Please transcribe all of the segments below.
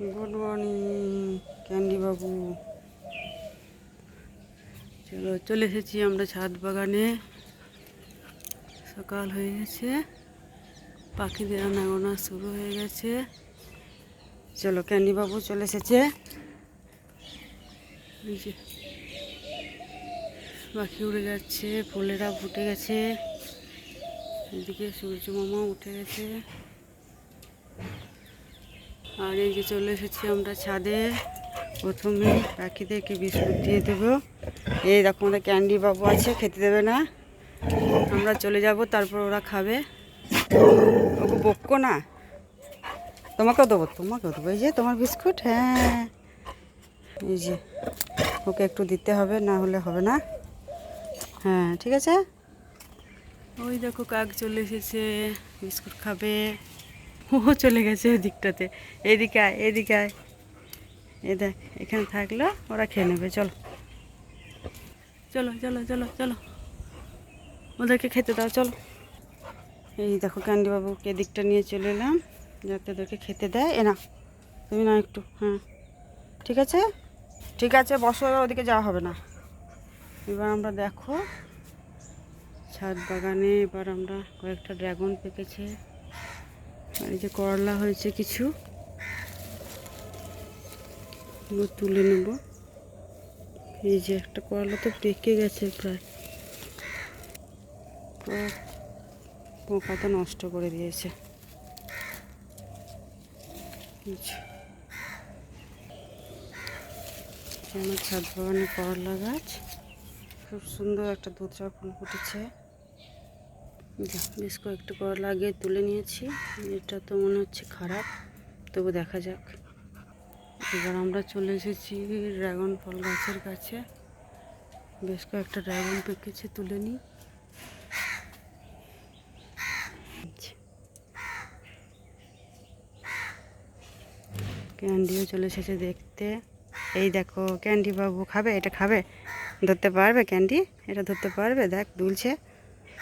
Good morning candy বাবু। চলো, চলে এসেছি আমরা ছাদ বাগানে। সকাল হয়ে গেছে। পাখিদের আনাগোনা শুরু হয়ে গেছে। চলো ক্যান্ডি বাবু চলে এসেছে। পাখি উড়ে যাচ্ছে, ফুলেরা ফুটে গেছে। এদিকে সূর্য মামা উঠে গেছে। আর এই যে চলে এসেছি আমরা ছাদে। প্রথমে পাখিদেরকে বিস্কুট দিয়ে দেবো। এই দেখো আমাদের ক্যান্ডি বাবু আছে, খেতে দেবে না। আমরা চলে যাব, তারপর ওরা খাবে। ওকে বকো না। তোমাকেও দেবো তোমাকেও দেবো। এই যে তোমার বিস্কুট হ্যাঁ। এই যে, ওকে একটু দিতে হবে, না হলে হবে না। হ্যাঁ ঠিক আছে? ওই দেখো কাক চলে এসেছে, বিস্কুট খাবে। ও চলে গেছে ওই দিকটাতে এদিকে আয় এদিকে আয়। এ দেখ, এখানে থাকলে, ওরা খেয়ে নেবে, চলো। চলো চলো চলো চলো। ওদেরকে খেতে দাও, চলো। এই দেখো ক্যান্ডিবাবুকে এদিকটা নিয়ে চলে এলাম, যাতে ওদেরকে খেতে দেয়। এ না, তুমি না একটু হ্যাঁ। ঠিক আছে? ঠিক আছে, বসো, এবার ওদিকে যাওয়া হবে না। এবার আমরা দেখো, ছাদ বাগানে এবার আমরা কয়েকটা ড্রাগন পেকেছে। আর এই যে করলা হয়েছে কিছু। তুলে নেব। এই যে একটা করলা তো পেকে গেছে প্রায়। পোকা তো নষ্ট করে দিয়েছে। যে আমার ছাদ বাগানে করলা গাছ। খুব সুন্দর একটা দুধরা ফুল ফুটেছে। বেশ কয়েকটা করলা আগে তুলে নিয়েছি। এটা তো মনে হচ্ছে খারাপ, তবু দেখা যাক। এবার আমরা চলে এসেছি ড্রাগন ফল গাছের কাছে। বেশ কয়েকটা ড্রাগন পেকেছে তুলে নিই। ক্যান্ডিও চলে এসেছে দেখতে। এই দেখো ক্যান্ডি বাবু খাবে? এটা খাবে? ধরতে পারবে ক্যান্ডি? এটা ধরতে পারবে? দেখ, দুলছে।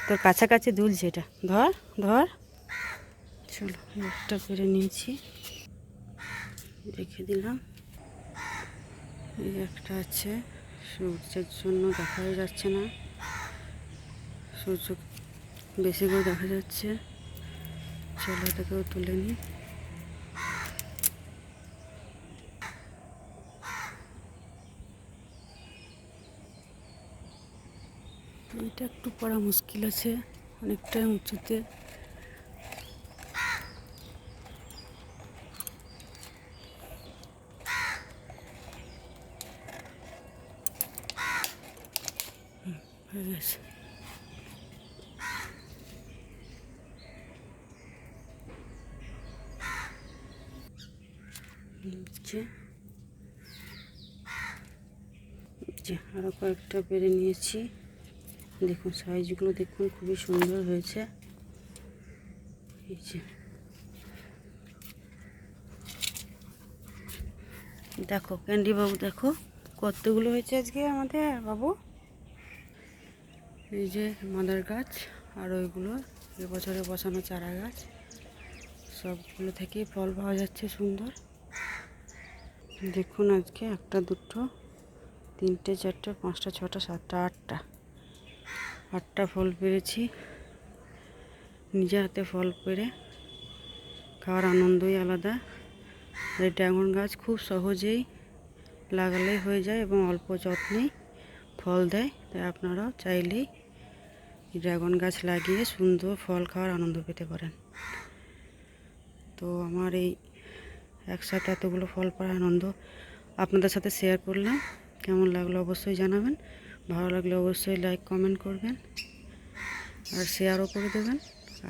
তোর কাছাকাছি দুলছে এটা। ধর ধর। চলো, একটা করে নিয়েছি। দেখে দিলাম। এই একটা আছে, সূর্যের জন্য দেখা যাচ্ছে না। সূর্য বেশি করে দেখা যাচ্ছে। চলো এটাকেও তুলে নিই। এটা একটু পড়া মুশকিল আছে অনেকটাই উঁচুতে। আরও কয়েকটা বেড়ে নিয়েছি। দেখুন, সাইজগুলো দেখুন, খুবই সুন্দর হয়েছে। এই যে। দেখো বাবু দেখো, কতগুলো হয়েছে আজকে আমাদের, বাবু? এই যে, মাদার গাছ, আর ওইগুলো, এবছরে বসানো চারা গাছ। সবগুলো থেকেই ফল পাওয়া যাচ্ছে সুন্দর। দেখুন আজকে, একটা, দুটো, তিনটে, চারটে, পাঁচটা, ছটা, সাতটা, আটটা। আটটা ফল পেরেছি। নিজে হাতে ফল পেরে খাওয়ার আনন্দই আলাদা। এই ড্রাগন গাছ খুব সহজেই লাগালেই হয়ে যায় এবং অল্প যত্নেই ফল দেয়। তাই আপনারাও চাইলেই ড্রাগন গাছ লাগিয়ে সুন্দর ফল খাওয়ার আনন্দ পেতে পারেন। তো আমার এই একসাথে এতগুলো ফল পাওয়ার আনন্দ আপনাদের সাথে শেয়ার করলাম। কেমন লাগল অবশ্যই জানাবেন। ভালো লাগলে অবশ্যই লাইক কমেন্ট করবেন আর শেয়ারও করে দেবেন।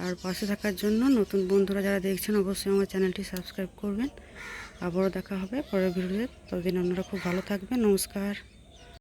আর পাশে থাকার জন্য নতুন বন্ধুরা যারা দেখছেন, অবশ্যই আমার চ্যানেলটি সাবস্ক্রাইব করবেন। আবারও দেখা হবে পরের ভিডিওতে ততদিন আপনারা খুব ভালো থাকবেন। নমস্কার।